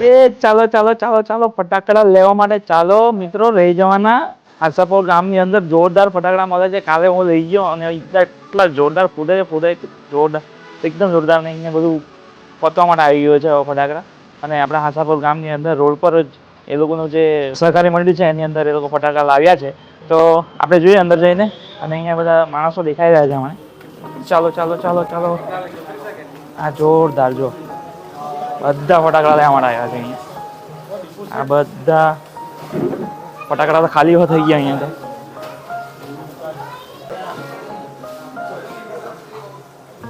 એ ચાલો ચાલો ચાલો ચાલો, ફટાકડા લેવા માટે ચાલો. મિત્રો, રહી જવાના. આશાપુર ગામની અંદર જોરદાર ફટાકડા મળે છે. કાલે હું લઈ ગયો અને એટલા જોરદાર ફૂટે છે ફૂટે જોરદાર, એકદમ જોરદાર ને અહીંયા બધું પતવા માટે આવી ગયો છે ફટાકડા. અને આપણા હાસાપોર ગામની અંદર રોડ પર જ એ લોકોનું જે સહકારી મંડળી છે, એની અંદર એ લોકો ફટાકડા લાવ્યા છે. તો આપણે જોઈએ અંદર જઈને. અને અહીંયા બધા માણસો દેખાઈ રહ્યા છે મને ચાલો ચાલો ચાલો ચાલો. આ જોરદાર, જો. બધા ફટાકડા લેવા માટે આવ્યા છે અહીંયા. આ બધા ફટાકડા તો ખાલી થઈ ગયા અહીંયા તો.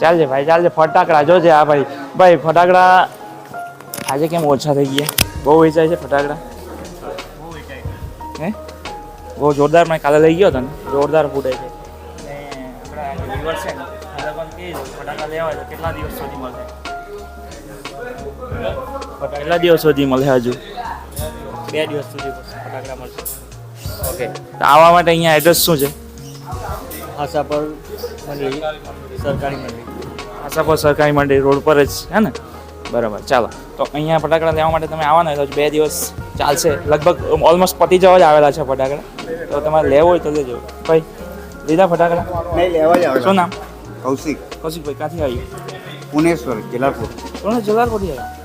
ચાલજે ભાઈ, ચાલજે. ફટાકડા જોજે આ ભાઈ. ભાઈ, ફટાકડા આજે કેમ ઓછા થઈ ગયા? બહુ વેચાય છે ફટાકડા? હે? બહુ જોરદાર મેં કાલે લઈ ગયો હતો ને. જોરદાર ફૂટે છે. કેટલા દિવસ સુધી મળશે? કેટલા દિવસ સુધી મળે હજુ? બે દિવસ સુધી ફટાકડા મળશે. ઓકે તો આવવા માટે અહીંયા એડ્રેસ શું છે? આશાપર મંડળી સરકારી મંડળી. આશાપુર સરકારી મંડી રોડ પર જ છે ને? બરાબર ચાલો. તો અહીંયા ફટાકડા લેવા માટે તમે આવવાના હોય તો બે દિવસ ચાલશે. લગભગ ઓલમોસ્ટ પતી જવા જ આવેલા છે ફટાકડા. તો તમારે લેવો હોય તો લેજો. ભાઈ લીધા ફટાકડા? નહીં લેવા જ શું નામ? કૌશિક. કૌશિકભાઈ ક્યાંથી આવ્યું? પુનેશ્વર કેલારપુર પુણે જલાલપુરથી આવ્યા?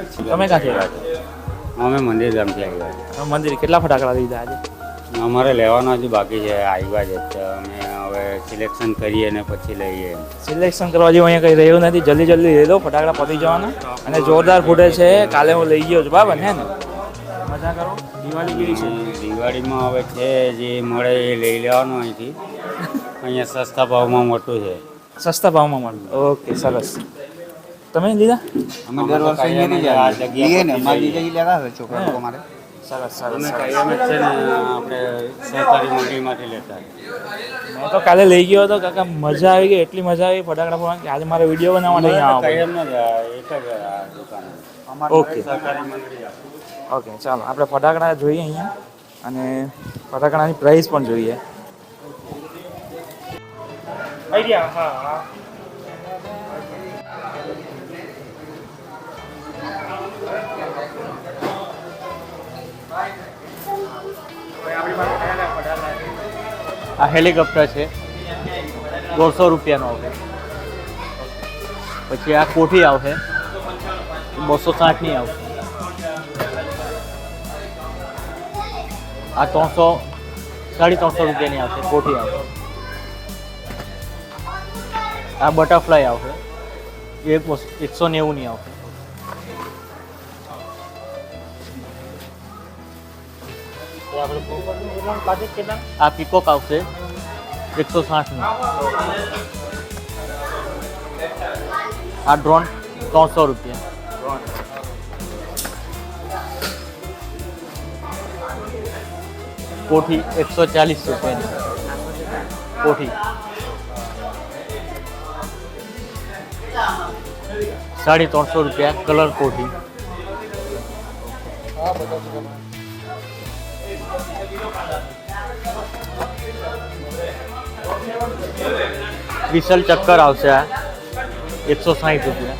તમે ક્યાંથી આવ્યા અમે મંદિર ગામથી આવ્યા છીએ. મંદિર કેટલા ફટાકડા લીધા આજે? અમારે લેવાનો હજુ બાકી છે આવ્યા છે છે અમે હવે સિલેક્શન કરીએ ને પછી લઈએ. સિલેક્શન કરવા જેવું અહીંયા કંઈ રહ્યું નથી. જલ્દી જલ્દી લઈ લો ફટાકડા પતી જવાના. અને જોરદાર ફૂટે છે. કાલે હું લઈ ગયો છું બરાબર હે ને? મજા કરો. દિવાળી કેવી છે? દિવાળીમાં હવે છે જે મળે એ લઈ લેવાનું અહીંથી. અહીંયા સસ્તા ભાવમાં મોટું છે. સસ્તા ભાવમાં મળે. ઓકે સરસ. તમે લીધા? અમે દર વર્ષે અહીંયા આ લઈએ ને અમારી મારી જગ્યાએ લેતા હોય છોકરા લોકો મારે સરસ સરસ અમે છે ને આપણે સહકારી મંડળીમાંથી લેતા મેં તો કાલે લઈ ગયો હતો કાકા મજા આવી ગઈ એટલી મજા આવી ફટાકડા ફોડવાની કે આજે મારે વીડિયો બનાવવા નહીં આવવા એમ ન એક જ દુકાન. ઓકે. સહકારી મંડળી ઓકે ચાલો આપણે ફટાકડા જોઈએ અહીંયા અને ફટાકડાની પ્રાઇસ પણ જોઈએ. આઈડિયા હા હા. આ હેલિકોપ્ટર છે. દોઢસો રૂપિયાનો આવશે. પછી આ કોઠી આવશે. બસો સાઠની આવશે. આ ત્રણસો, સાડી ત્રણસો રૂપિયાની આવશે, કોઠી આવશે. આ બટરફ્લાય આવશે. એક એકસો નેવુંની આવશે. આ પીકોક આવશે એકસો સાઠનું આ ડ્રોન ત્રણસો રૂપિયા કોઠી એકસો ચાલીસ રૂપિયાની કોઠી સાડી ત્રણસો રૂપિયા કલર કોઠી વિશલ ચક્કર આવશે આ. એકસો સાઠ રૂપિયા.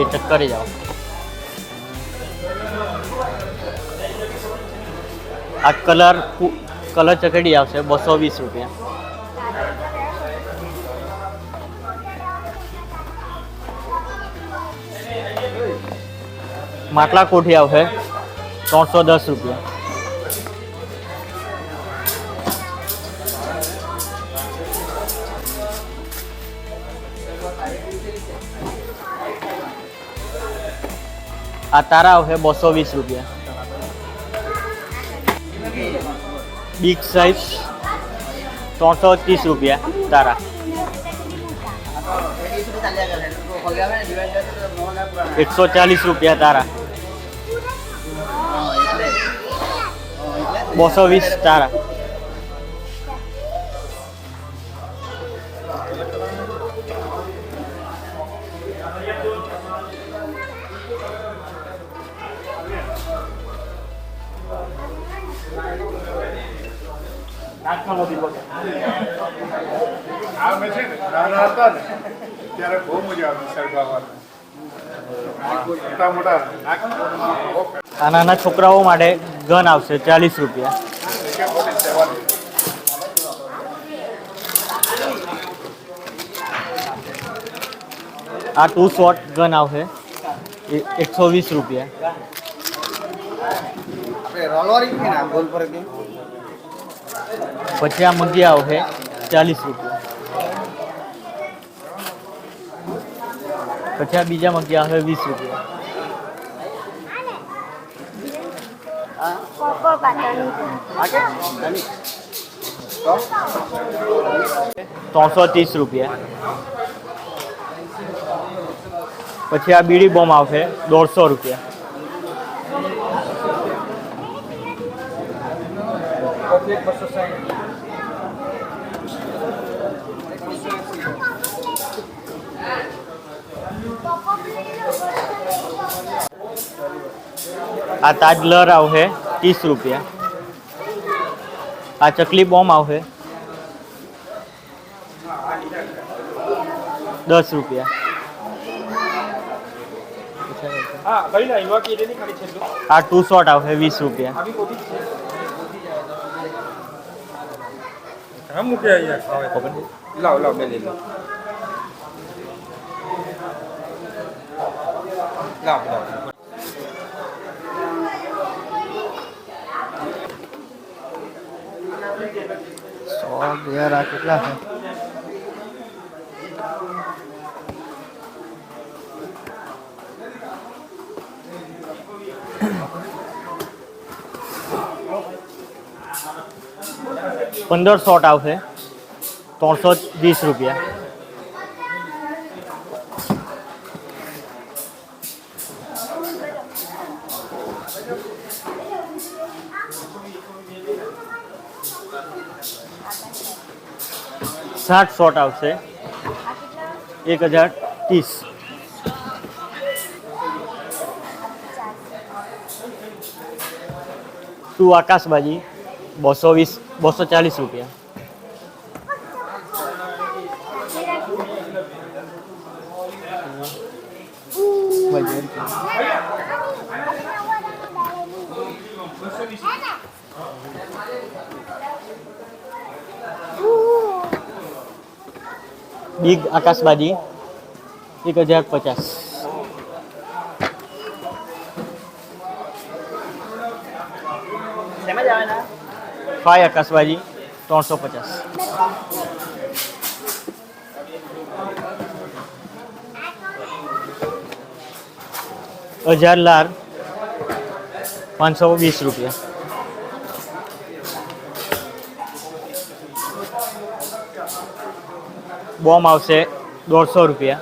એ ચક્કર જ આ કલર કલર ચકડી આવશે, બસો વીસ રૂપિયા. માટલા કોઠી આવશે. ત્રણસો દસ રૂપિયા. આ તારા આવશે બસો વીસ રૂપિયા. બિગ સાઇઝ ત્રણસો ત્રીસ રૂપિયા તારા. એકસો ચાલીસ રૂપિયા તારા. બસો વીસ તારા. અમે છે ત્યારે બહુ મજા આવે સરગાવાની મોટા મોટા આ નાના છોકરાઓ માટે ગન આવશે ચાલીસ રૂપિયા. આ ટુ શોટ ગન આવશે એકસો વીસ રૂપિયા. પછી આ મગી આવશે ચાલીસ રૂપિયા. પછી આ બીજા મગી આવશે વીસ રૂપિયા. ત્રણસો ત્રીસ રૂપિયા. પછી આ બીડી બોમ્બ આવશે દોઢસો રૂપિયા. આ તાજલર આવશે. ત્રીસ રૂપિયા આ ચકલી બોમ્બ આવશે દસ રૂપિયા આ ટુ શોટ આવશે વીસ રૂપિયા લાવ લાવ બે લઈ લો લાવ લાવ સો બે આ કેટલા છે પંદર શોટ આવશે ત્રણસો વીસ રૂપિયા સાઠ શોટ આવશે. એક હજાર ત્રીસ. ટુ આકાશબાજી બસો વીસ બસો ચાલીસ રૂપિયા. બિગ આકાશબાજી એક હજાર પચાસ. ફાઈ આકાશબાજી ત્રણસો પચાસ. હજાર લાર પાંચસો વીસ રૂપિયા. બોમ્બ આવશે દોઢસો રૂપિયા.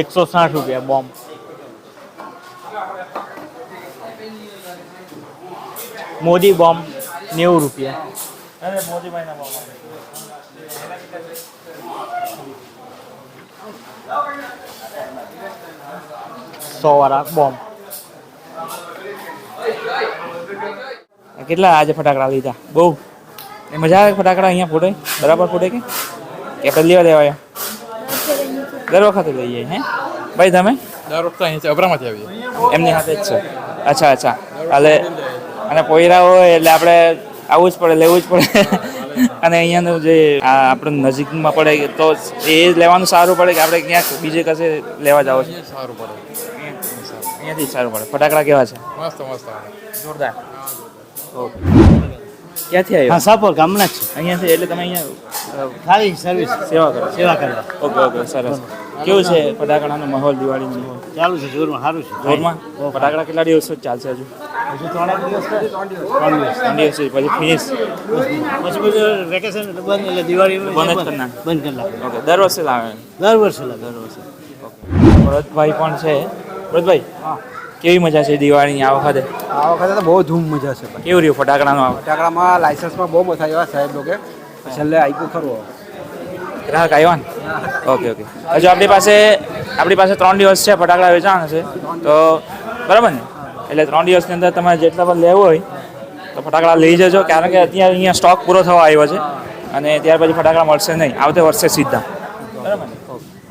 એકસો સાઠ રૂપિયા બોમ્બ. મોદી બોમ્બ નેવું રૂપિયા. સો વાળા બોમ્બ. કેટલા આજે ફટાકડા લીધા? બહુ. એ મજા આવે ફટાકડા અહીંયા ફૂટે? બરાબર ફૂટે કે? કે પહેલી વાર લેવાયા દર વખતે લઈએ હે? ભાઈ તમે? દર વખતે અહીંથી અબરામાંથી આવીએ. એમની સાથે જ છે. અચ્છા અચ્છા. એટલે અને પોયરા હોય એટલે આપણે આવવું જ પડે લેવું જ પડે. અને અહીંયાનું જે આ આપણે નજીકમાં પડે તો એ લેવાનું સારું પડે કે આપણે ક્યાંક બીજે કશે લેવા જાવ સારું પડે. અહીંયાથી સારું પડે. ફટાકડા કેવા છે? મસ્ત મસ્ત જોરદાર. ઓકે. ક્યાંથી આવ્યો? સાપોર ગામના જ અહીંયાથી એટલે તમે અહીંયા ખાલી સર્વિસ સેવા કરો. સેવા કરવા. ઓકે ઓકે સરસ. કેવું છે ફટાકડાનો માહોલ દિવાળીનો? માહોલ ચાલુ છે જોરમાં સારું છે. જોરમાં? ફટાકડા કેટલા દિવસ ચાલશે હજુ? હજુ ત્રણ દિવસ. ત્રણ દિવસ. ત્રણ દિવસ પછી ફિનિશ પછી બધું વેકેશન બંધ એટલે દિવાળી બંધ કરી નાખે. બંધ કરી નાખે. ઓકે દર વર્ષે લાવે? દર વર્ષે લાવે દર વર્ષે. ઓકે. ભરતભાઈ પણ છે. ભરતભાઈ? કેવી મજા છે દિવાળીની આ વખતે? આ વખતે તો બહુ ધૂમ મજા છે કેવું રહ્યું ફટાકડામાં ફટાકડામાં લાયસન્સમાં બહુ મજા આવ્યા સાહેબ લોકો. છેલ્લે આપ્યું ખરું ગ્રાહક આવ્યા ને? Okay okay. હજુ આપણી પાસે આપણી પાસે ત્રણ દિવસ છે ફટાકડા વેચાણ છે. તો બરાબર ને? એટલે ત્રણ દિવસની અંદર તમારે જેટલા પણ લેવો હોય તો ફટાકડા લઈ જજો. કારણ કે અત્યારે અહીંયા સ્ટોક પૂરો થવા આવ્યો છે. અને ત્યાર પછી ફટાકડા મળશે નહીં. આવતે વર્ષે સીધા. બરાબર ને?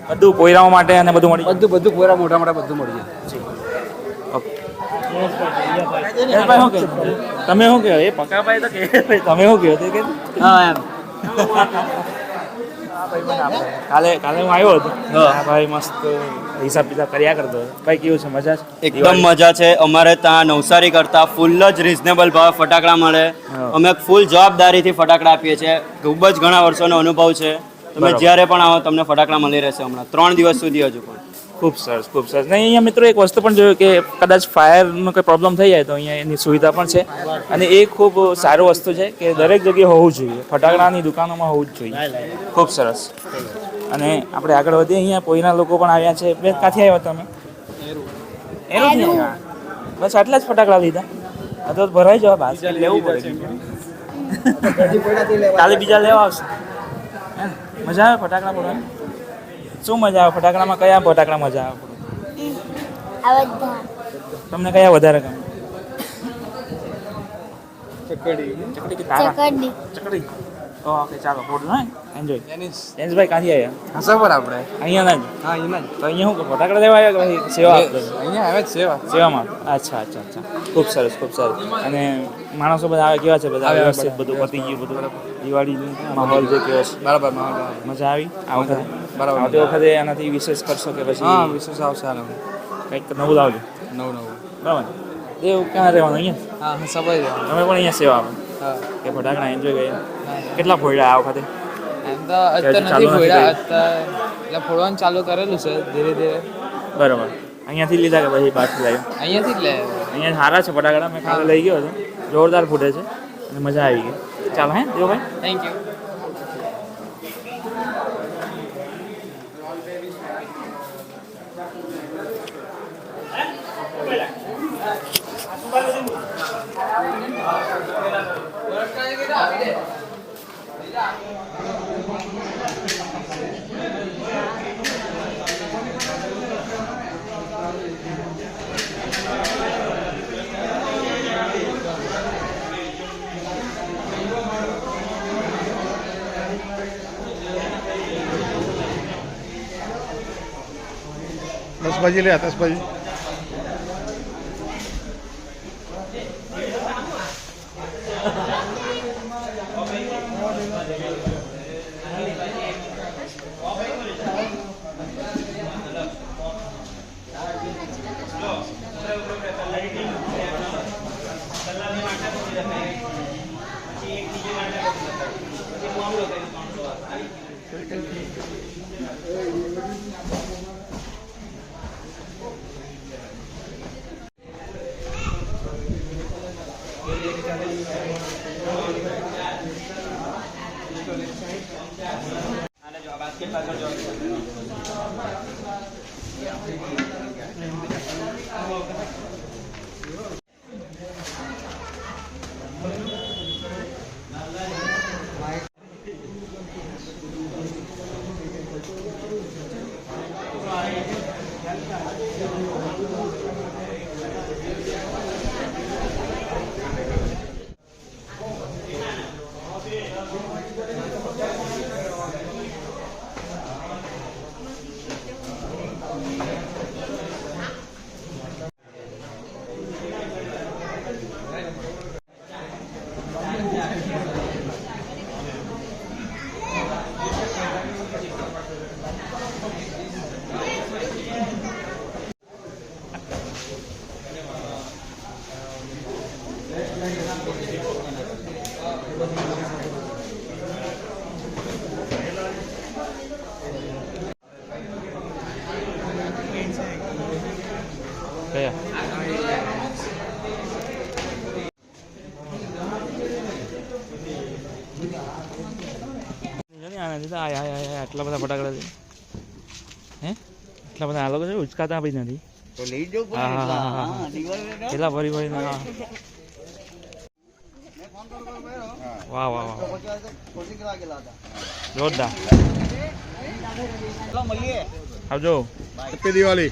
બધું કોયરાઓ માટે અને બધું મળી બધું બધું કોયરા મોટા મોટા બધું મળી જાય જશે. યશભાઈ શું કહે તમે શું કહો? એ પકાભાઈ તો કે તમે શું કહો? કે હા એમ. કાલે કાલે હું આવ્યો હતો. ભાઈ મસ્ત હિસાબ કિતાબ કર્યા કરતો ભાઈ કેવું છે? મજા છે? એકદમ મજા છે. અમારે ત્યાં નવસારી કરતા ફૂલ જ રિઝનેબલ ભાવે ફટાકડા મળે. અમે ફૂલ જવાબદારીથી ફટાકડા આપીએ છીએ. ખૂબ જ ઘણા વર્ષોનો અનુભવ છે. તમે. જ્યારે પણ આવો તમને ફટાકડા મળી રહેશે હમણાં. ત્રણ દિવસ સુધી હજુ પણ. ખૂબ સરસ ખૂબ સરસ. નહીં અહીંયા મિત્રો એક વસ્તુ પણ જોયું કે કદાચ ફાયરનો કોઈ પ્રોબ્લેમ થઈ જાય તો અહીંયા એની સુવિધા પણ છે. અને એ ખૂબ સારું વસ્તુ છે કે દરેક જગ્યાએ હોવું જોઈએ. ફટાકડાની દુકાનોમાં હોવું જ જોઈએ. ખૂબ સરસ. અને આપણે આગળ વધીએ. અહીંયા કોઈના લોકો પણ આવ્યા છે. બે ક્યાંથી આવ્યા તમે? આવ્યા? બસ આટલા જ ફટાકડા લીધા. આ તો ભરાઈ જવા બાદ લેવું પડે કાલે બીજા લેવા આવશે? મજા આવે ફટાકડા ફોડવાની? શું મજા આવે? ફટાકડામાં કયા ફટાકડા મજા આવે? તમને કયા વધારે ગમે? ચકડી. કે તારા? ચકડી. ચકડી. ઓકે ચાલો ફોટો હા? એન્જોય જેન્સભાઈ ક્યાંથી આવ્યા? હસો પર આપણે. અહીંયા ના જ? હા એમાં જ. તો અહીંયા શું ફટાકડા લેવા આવ્યા કે પછી સેવા અહીંયા આવે સેવા. સેવામાં? અચ્છા અચ્છા અચ્છા. ખૂબ સરસ ખૂબ સરસ. અને માણસો બધા આવે કેવા છે? બધા વ્યવસ્થિત બધું પતી ગયું બધું? દિવાળી માહોલ જે કેવો છે? બરાબર માહોલ મજા આવી? આ વખતે? બરાબર. આવતી વખતે એનાથી વિશેષ કરશો કે પછી હા વિશેષ આવશે આનો કંઈક નવું લાવજો. નવું નવું. બરાબર. ને? દેવ ક્યાં રહેવાનું અહીંયા? હા સભાઈ તમે પણ અહીંયા સેવા આપો. કે ફટાકડા એન્જોય કર્યા કેટલા ફોડ્યા આ વખતે? એમ તો અત્યારે નથી ફોડ્યા એટલે ફોડવાનું ચાલુ કરેલું છે ધીરે ધીરે. બરાબર. અહીંયાથી લીધા કે પછી પાછું લાવ્યો અહીંયાથી જ લે અહીંયા સારા છે ફટાકડા મેં કાલે લઈ ગયો હતો. જોરદાર ફૂટે છે અને મજા આવી ગઈ. ચાલો હે ભાઈ. થેન્ક યુ આતશબાજી લે આતશબાજી કયા やった! એટલા બધા ફટાકડા છે? હે? એટલા બધા આલોકો છે? ઉચકાતા બી નથી. તો ફરી ફરી ના વાહ વાહ વાહ. જોરદાર. આવજો. દિવાળી